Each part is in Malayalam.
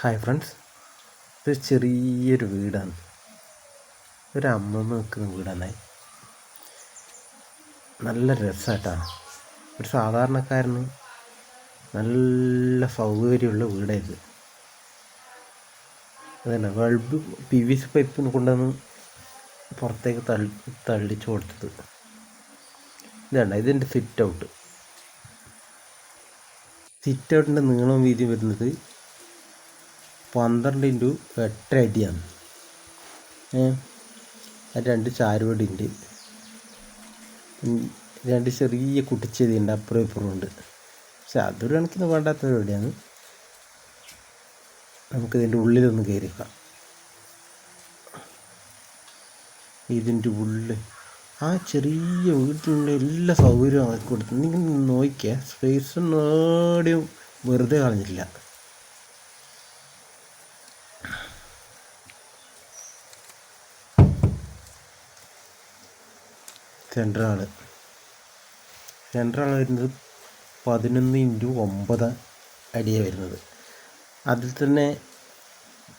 ഹായ് ഫ്രണ്ട്സ് ഇത് ചെറിയൊരു വീടാണ്. ഒരു അമ്മമ്മ നിൽക്കുന്ന വീടാണ്. നല്ല രസമായിട്ടാണ് ഒരു സാധാരണക്കാരന് നല്ല സൗകര്യമുള്ള വീടായത് അതന്നെ bulb P V C pipe കൊണ്ടുവന്ന് പുറത്തേക്ക് തള്ളി തള്ളിച്ചു കൊടുത്തത്. ഇതാണ് ഇതിന്റെ സിറ്റ് ഔട്ട് സിറ്റ് ഔട്ടിന്റെ നീളം വീതി വരുന്നത് പന്ത്രണ്ട് ഇന്റു എട്ട് അടിയാണ് ഏഹ് രണ്ട് ചാരുവടി ഉണ്ട് രണ്ട് ചെറിയ കുട്ടിച്ചെടി ഉണ്ട് അപ്പുറം ഇപ്പുറം ഉണ്ട്. പക്ഷെ അതൊരു കണക്കിന് വേണ്ടാത്ത പരിപാടിയാണ് നമുക്കിതിന്റെ ഉള്ളിലൊന്ന് കയറിക്കാം ഇതിന്റെ ഉള്ളിൽ ആ ചെറിയ വീട്ടിലുള്ള എല്ലാ സൗകര്യവും ആക്കി കൊടുത്തു നിങ്ങൾ നോക്കിയാൽ സ്പേസ് നേടിയും വെറുതെ കളഞ്ഞില്ല സെന്റർ ആണ് വരുന്നത് പതിനൊന്ന് ഇന്റു ഒമ്പത് അടിയാണ് വരുന്നത്. അതിൽ തന്നെ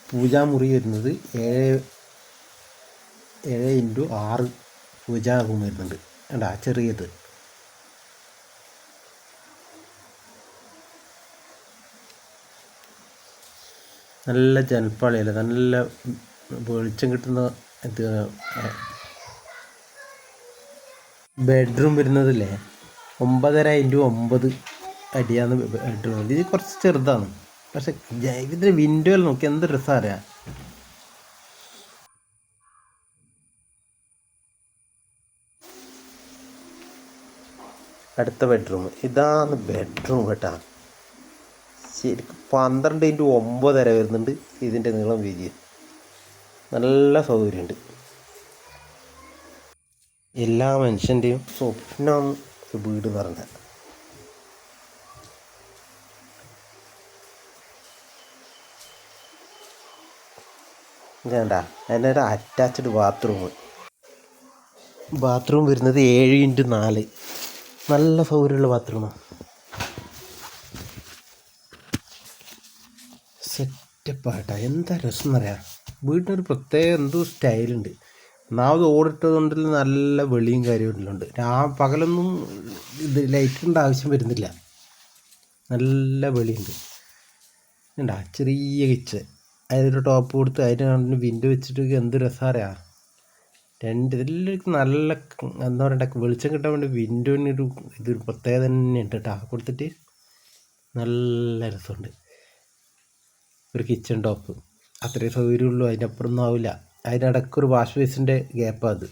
പൂജാമുറി വരുന്നത് ഏഴ് ഏഴ് ഇന്റു ആറ് പൂജാ വരുന്നുണ്ട്. അല്ല ചെറിയത്. നല്ല ജനപ്പാളിയല്ല നല്ല വെളിച്ചം കിട്ടുന്ന ഇത് ബെഡ്റൂം വരുന്നതല്ലേ? ഒമ്പതര ഇന്റു ഒമ്പത് അടിയാണ് ബെഡ്റൂം ഇത് കുറച്ച് ചെറുതാണ്. പക്ഷെ ഇതിന്റെ വിൻഡോയിൽ നോക്കി എന്ത് രസം അടുത്ത ബെഡ്റൂം ഇതാണ് ബെഡ്റൂം കേട്ടാ. ശരിക്കും പന്ത്രണ്ട് ഇന്റു ഒമ്പതര വരുന്നുണ്ട് ഇതിന്റെ നീളം വീതി നല്ല സൗകര്യമുണ്ട്. എല്ലാ മനുഷ്യന്റെയും സ്വപ്നം വീട് എന്ന് പറഞ്ഞാൽ അതിന്റെ ഒരു അറ്റാച്ച്ഡ് ബാത്റൂം ബാത്റൂം വരുന്നത് ഏഴ് ഇന്റു നാല്. നല്ല സൗകര്യമുള്ള ബാത്റൂമാണ് ആട്ടാ. എന്താ രസം എന്നറിയാം വീടിനൊരു പ്രത്യേക എന്തോ സ്റ്റൈലുണ്ട് ഒന്നാമത് ഓടിട്ടത് നല്ല വെളിയും കാര്യമെല്ലാം രാ പകലൊന്നും ഇത് ലൈറ്റിന്റെ ആവശ്യം വരുന്നില്ല. നല്ല വെളിയുണ്ട്. ഉണ്ടാ ചെറിയ കിച്ച്. അതിനൊരു ടോപ്പ് കൊടുത്ത് അതിന് വിൻഡോ വെച്ചിട്ട് എന്ത് രസമാറിയാ രണ്ട് ഇതിലേക്ക് നല്ല എന്താ പറയണ്ട വെളിച്ചം കിട്ടാൻ വേണ്ടി വിൻഡോന് ഒരു ഇതൊരു പ്രത്യേകത തന്നെ ഉണ്ട് കേട്ടോ കൊടുത്തിട്ട് നല്ല രസമുണ്ട്. ഒരു കിച്ചൺ ടോപ്പ്. അത്രയും സൗകര്യമുള്ളൂ അതിന്റെ അപ്പുറമൊന്നും ആവില്ല. അതിനിടയ്ക്കൊരു വാഷ് ബേസിന്റെ ഗ്യാപ്പാണ് അത്.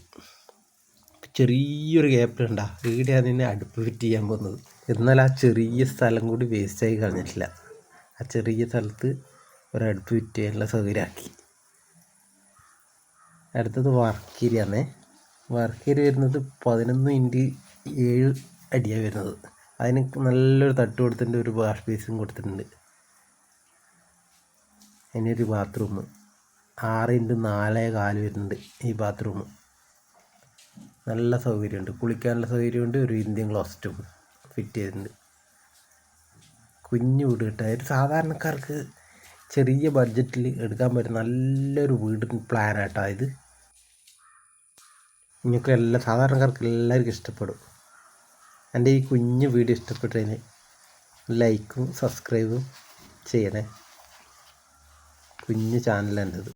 ചെറിയൊരു ഗ്യാപ്പിലുണ്ടാ ഈടെയാണ് നിന്നെ അടുപ്പ് ഫിറ്റ് ചെയ്യാൻ പോകുന്നത് എന്നാൽ ആ ചെറിയ സ്ഥലം കൂടി വേസ്റ്റായി കളഞ്ഞിട്ടില്ല. ആ ചെറിയ സ്ഥലത്ത് ഒരടുപ്പ് ഫിറ്റ് ചെയ്യാനുള്ള സൗകര്യമാക്കി. അടുത്തത് വർക്കേരിയാണേ വർക്കേരി വരുന്നത് പതിനൊന്ന് ഇന്റ് ഏഴ് അടിയാണ് വരുന്നത്. അതിന് നല്ലൊരു തട്ട് കൊടുത്തിട്ടുണ്ട് ഒരു വാഷ് ബേസും കൊടുത്തിട്ടുണ്ട്. അതിനൊരു ബാത്റൂം ആറ് ഇന്റു നാലേ കാൽ വരുന്നുണ്ട് ഈ ബാത്റൂം. നല്ല സൗകര്യമുണ്ട്. കുളിക്കാനുള്ള സൗകര്യമുണ്ട്. ഒരു ഇന്ത്യൻ ക്ലോസറ്റും ഫിറ്റ് ചെയ്തിട്ടുണ്ട്. കുഞ്ഞു വീട് കിട്ടുക ഒരു സാധാരണക്കാർക്ക് ചെറിയ ബഡ്ജറ്റിൽ എടുക്കാൻ പറ്റും നല്ലൊരു വീട് പ്ലാനാട്ടോ ഇത്. നിങ്ങൾക്ക് എല്ലാ സാധാരണക്കാർക്ക് എല്ലാവർക്കും ഇഷ്ടപ്പെടും. എന്റെ ഈ കുഞ്ഞു വീഡിയോ ഇഷ്ടപ്പെട്ടതിന് ലൈക്കും സബ്സ്ക്രൈബും ചെയ്യണേ. കുഞ്ഞു ചാനലാണ് ഇത്.